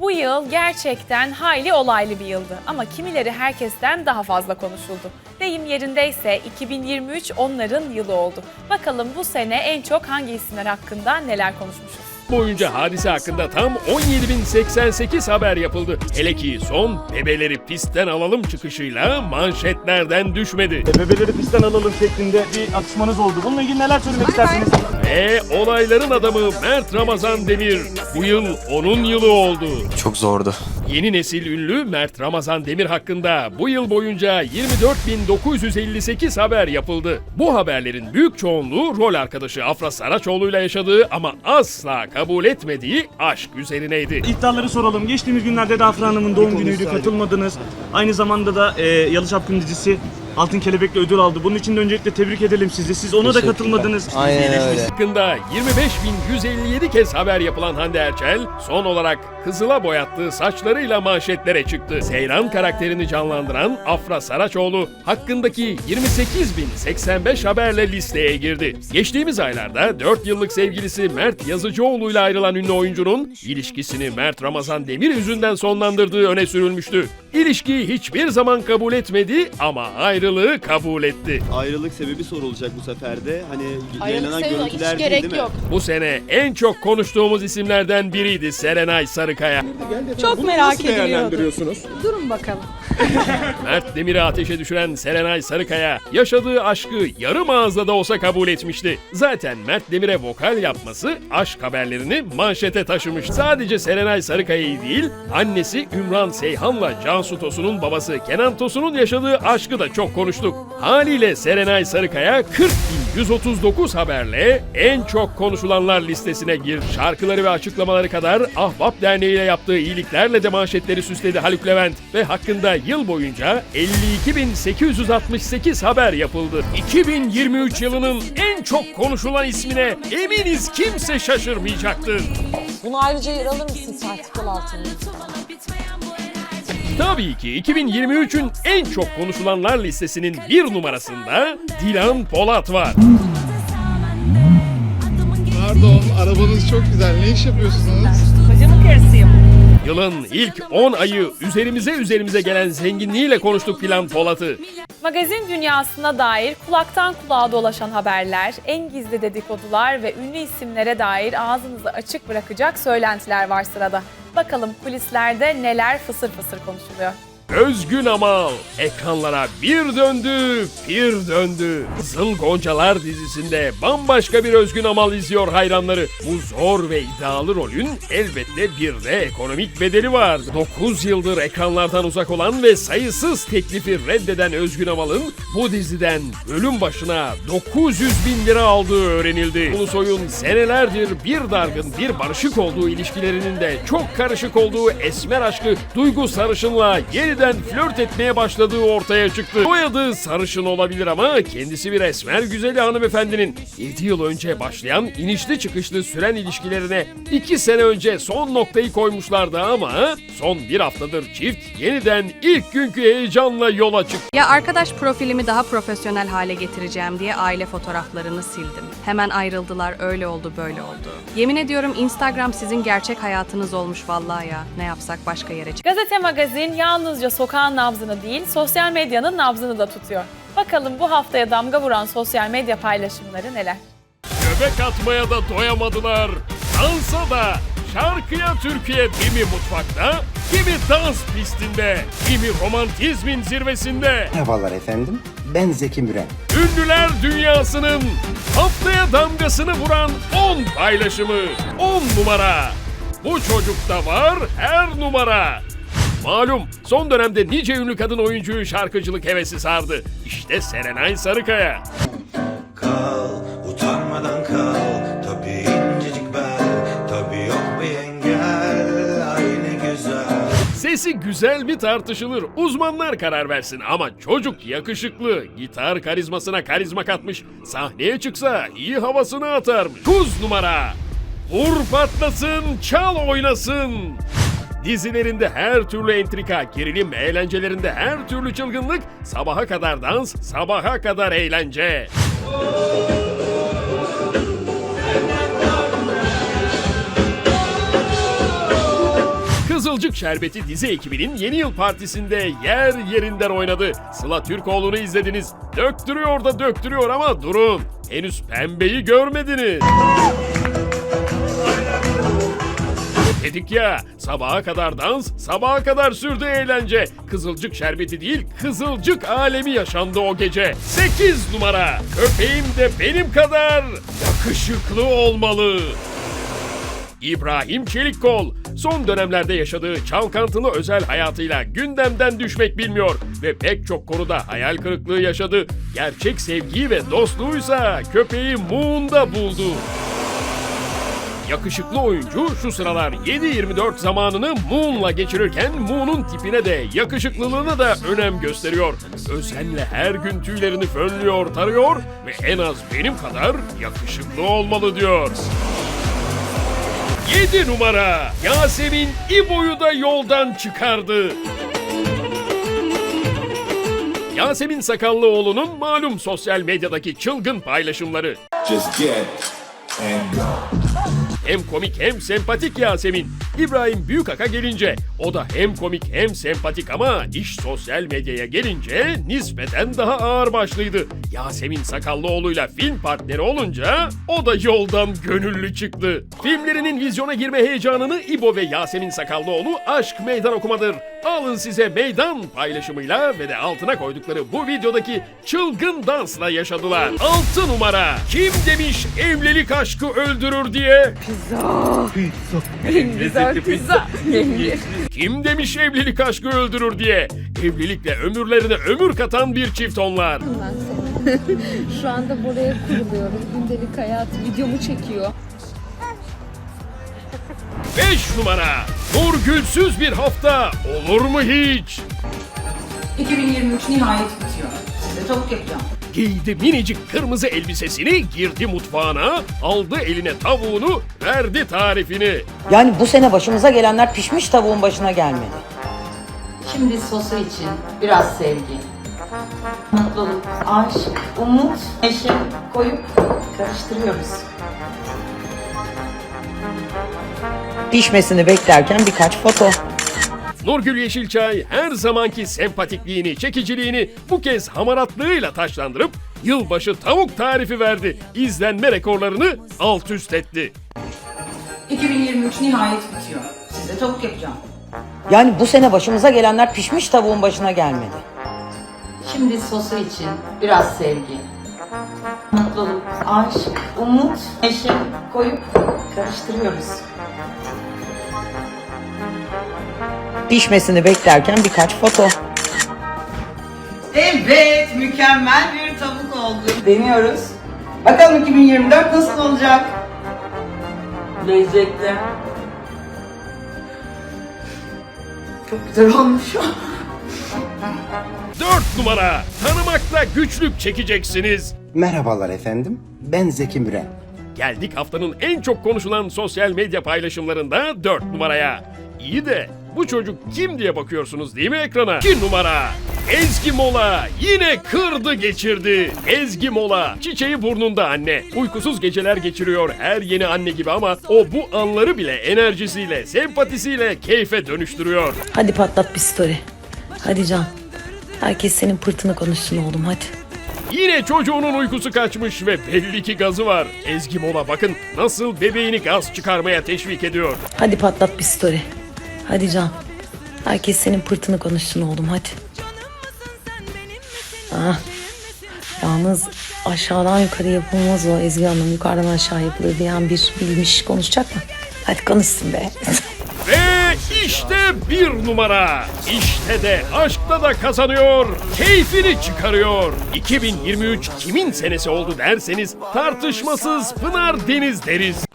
Bu yıl gerçekten hayli olaylı bir yıldı ama kimileri herkesten daha fazla konuşuldu. Deyim yerindeyse 2023 onların yılı oldu. Bakalım bu sene en çok hangi isimler hakkında neler konuşmuşuz? boyunca hadise hakkında tam 17.088 haber yapıldı. Hele ki son bebeleri pistten alalım çıkışıyla manşetlerden düşmedi. Bebeleri pistten alalım şeklinde bir atışmanız oldu. Bununla ilgili neler söylemek istersiniz? Ve olayların adamı Mert Ramazan Demir. Bu yıl onun yılı oldu. Çok zordu. Yeni nesil ünlü Mert Ramazan Demir hakkında bu yıl boyunca 24.958 haber yapıldı. Bu haberlerin büyük çoğunluğu rol arkadaşı Afra Saraçoğlu'yla yaşadığı ama asla kabul etmediği aşk üzerineydi. İddiaları soralım. Geçtiğimiz günlerde de Afra Hanım'ın doğum günüydü. Katılmadınız. Aynı zamanda da e, Yalı Çapkın dizisi Altın Kelebek'le ödül aldı. Bunun için de öncelikle tebrik edelim sizi. Siz ona da katılmadınız. Aynen öyle. hakkında 25.157 kez haber yapılan Hande Erçel son olarak kızıla boyattığı saçlarıyla manşetlere çıktı. Seyran karakterini canlandıran Afra Saraçoğlu hakkındaki 28.085 haberle listeye girdi. Geçtiğimiz aylarda 4 yıllık sevgilisi Mert Yazıcıoğlu ile ayrılan ünlü oyuncunun ilişkisini Mert Ramazan Demir yüzünden sonlandırdığı öne sürülmüştü. İlişkiyi hiçbir zaman kabul etmedi ama ayrılığı kabul etti. Ayrılık sebebi sorulacak bu sefer de. Hani yayınlanan görüntüler değil, gerek değil mi? yok. Bu sene en çok konuştuğumuz isimlerden biriydi Serenay Sarıkaya. Çok merak ediliyordu. Durun bakalım. Mert Demir'i ateşe düşüren Serenay Sarıkaya yaşadığı aşkı yarım ağızla da olsa kabul etmişti. Zaten Mert Demir'e vokal yapması aşk haberlerini manşete taşımış. Sadece Serenay Sarıkaya'yı değil, annesi Ümran Seyhan'la Cansu Tosun'un babası Kenan Tosun'un yaşadığı aşkı da çok konuştuk. Haliyle Serenay Sarıkaya 40.139 haberle en çok konuşulanlar listesine girdi. Şarkıları ve açıklamaları kadar Ahbap Derneği ile yaptığı iyiliklerle de manşetleri süsledi Haluk Levent ve hakkında yıl boyunca 52.868 haber yapıldı. 2023 yılının en çok konuşulan ismine eminiz kimse şaşırmayacaktır. Bunu ayrıca yer alır mısın sertifikalı altını? Tabii ki 2023'ün en çok konuşulanlar listesinin bir numarasında Dilan Polat var. Pardon, arabanız çok güzel. Ne iş yapıyorsunuz? Yılın ilk 10 ayı üzerimize üzerimize gelen zenginliğiyle konuştuk Dilan Polat'ı. Magazin dünyasına dair kulaktan kulağa dolaşan haberler, en gizli dedikodular ve ünlü isimlere dair ağzınızı açık bırakacak söylentiler var sırada. Bakalım kulislerde neler fısır fısır konuşuluyor. Özgün Amal ekranlara bir döndü, bir döndü. Kızıl Goncalar dizisinde bambaşka bir Özgün Amal izliyor hayranları. Bu zor ve iddialı rolün elbette bir de ekonomik bedeli var. 9 yıldır ekranlardan uzak olan ve sayısız teklifi reddeden Özgün Amal'ın bu diziden bölüm başına 900 bin lira aldığı öğrenildi. Ulusoy'un senelerdir bir dargın bir barışık olduğu ilişkilerinin de çok karışık olduğu esmer aşkı Duygu Sarışın'la yeniden flört etmeye başladığı ortaya çıktı. Soyadı Sarışın olabilir ama kendisi bir esmer güzeli hanımefendinin 7 yıl önce başlayan inişli çıkışlı süren ilişkilerine 2 sene önce son noktayı koymuşlardı ama son bir haftadır çift yeniden ilk günkü heyecanla yola çıktı. Ya arkadaş profilimi daha profesyonel hale getireceğim diye aile fotoğraflarını sildim. Hemen ayrıldılar öyle oldu böyle oldu. Yemin ediyorum Instagram sizin gerçek hayatınız olmuş vallahi ya. Ne yapsak başka yere çık. Gazete Magazin yalnızca sokağın nabzını değil, sosyal medyanın nabzını da tutuyor. Bakalım bu haftaya damga vuran sosyal medya paylaşımları neler? Göbek atmaya da doyamadılar. Dansa da, şarkıya Türkiye kimi mutfakta, kimi dans pistinde, kimi romantizmin zirvesinde. Merhabalar efendim. Ben Zeki Müren. Ünlüler dünyasının haftaya damgasını vuran 10 paylaşımı, 10 numara. Bu çocukta var her numara. Malum son dönemde nice ünlü kadın oyuncuyu şarkıcılık hevesi sardı. İşte Serenay Sarıkaya. Kal, utanmadan kal Tabii incecik bel Tabii yok bir engel Aynı güzel Sesi güzel mi tartışılır uzmanlar karar versin ama çocuk yakışıklı gitar karizmasına karizma katmış sahneye çıksa iyi havasını atarmış. Kuz numara vur patlasın çal oynasın. Dizilerinde her türlü entrika, gerilim, eğlencelerinde her türlü çılgınlık, sabaha kadar dans, sabaha kadar eğlence. Kızıl Kızılcık Şerbeti dizi ekibinin yeni yıl partisinde yer yerinden oynadı. Sıla Türkoğlu'nu izlediniz. Döktürüyor da döktürüyor ama durun. Henüz pembeyi görmediniz. Dedik ya sabaha kadar dans, sabaha kadar sürdü eğlence. Kızılcık şerbeti değil, kızılcık alemi yaşandı o gece. 8 numara. Köpeğim de benim kadar yakışıklı olmalı. İbrahim Çelikkol son dönemlerde yaşadığı çalkantılı özel hayatıyla gündemden düşmek bilmiyor ve pek çok konuda hayal kırıklığı yaşadı. Gerçek sevgiyi ve dostluğuysa köpeği Moon'da buldu. Yakışıklı oyuncu şu sıralar 7-24 zamanını Moon'la geçirirken Moon'un tipine de yakışıklılığına da önem gösteriyor. Özenle her gün tüylerini fönlüyor, tarıyor ve en az benim kadar yakışıklı olmalı diyor. 7 numara Yasemin İbo'yu da yoldan çıkardı. Yasemin Sakallıoğlu'nun malum sosyal medyadaki çılgın paylaşımları. Just get and go. Hem komik hem sempatik Yasemin. İbrahim Büyükaka gelince o da hem komik hem sempatik ama iş sosyal medyaya gelince nispeten daha ağır başlıydı. Yasemin Sakallıoğlu'yla film partneri olunca o da yoldan gönüllü çıktı. Filmlerinin vizyona girme heyecanını İbo ve Yasemin Sakallıoğlu aşk meydan okumadır. Alın size meydan paylaşımıyla ve de altına koydukları bu videodaki çılgın dansla yaşadılar. 6 numara. Kim demiş evlilik aşkı öldürür diye? Güzel pizza. Yengeç. Kim demiş evlilik aşkı öldürür diye? Evlilikle ömürlerine ömür katan bir çift onlar. Şu anda buraya kuruluyorum. Gündelik hayat videomu çekiyor. 5 numara. Nurgülsüz bir hafta olur mu hiç? 2023 nihayet bitiyor. Size çok yapacağım. Giydi minicik kırmızı elbisesini, girdi mutfağına, aldı eline tavuğunu, verdi tarifini. Yani bu sene başımıza gelenler pişmiş tavuğun başına gelmedi. Şimdi sosu için biraz sevgi, mutluluk, aşk, umut, neşe koyup karıştırıyoruz. Pişmesini beklerken birkaç foto. Nurgül Yeşilçay her zamanki sempatikliğini, çekiciliğini bu kez hamaratlığıyla taşlandırıp yılbaşı tavuk tarifi verdi. İzlenme rekorlarını alt üst etti. 2023 nihayet bitiyor. Size çok yapacağım. Yani bu sene başımıza gelenler pişmiş tavuğun başına gelmedi. Şimdi sosu için biraz sevgi, mutluluk, aşk, umut, neşe koyup karıştırıyoruz. Pişmesini beklerken birkaç foto. Evet, mükemmel bir tavuk oldu. Deniyoruz. Bakalım 2024 nasıl olacak? Lezzetli. Çok güzel olmuş. 4 numara. Tanımakla güçlük çekeceksiniz. Merhabalar efendim. Ben Zeki Müren. Geldik haftanın en çok konuşulan sosyal medya paylaşımlarında 4 numaraya. İyi de bu çocuk kim diye bakıyorsunuz değil mi ekrana? 2 numara. Ezgi Mola yine kırdı geçirdi. Ezgi Mola çiçeği burnunda anne. Uykusuz geceler geçiriyor her yeni anne gibi ama o bu anları bile enerjisiyle, sempatisiyle keyfe dönüştürüyor. Hadi patlat bir story. Hadi Can. Herkes senin pırtını konuşsun oğlum hadi. Yine çocuğunun uykusu kaçmış ve belli ki gazı var. Ezgi Mola bakın nasıl bebeğini gaz çıkarmaya teşvik ediyor. Hadi patlat bir story. Hadi Can. Herkes senin pırtını konuşsun oğlum hadi. Ah. Yalnız aşağıdan yukarı yapılmaz o Ezgi Hanım. Yukarıdan aşağı yapılır diyen bir bilmiş konuşacak mı? Hadi konuşsun be. Ve işte bir numara. İşte de aşkta da kazanıyor. Keyfini çıkarıyor. 2023 kimin senesi oldu derseniz tartışmasız Pınar Deniz deriz.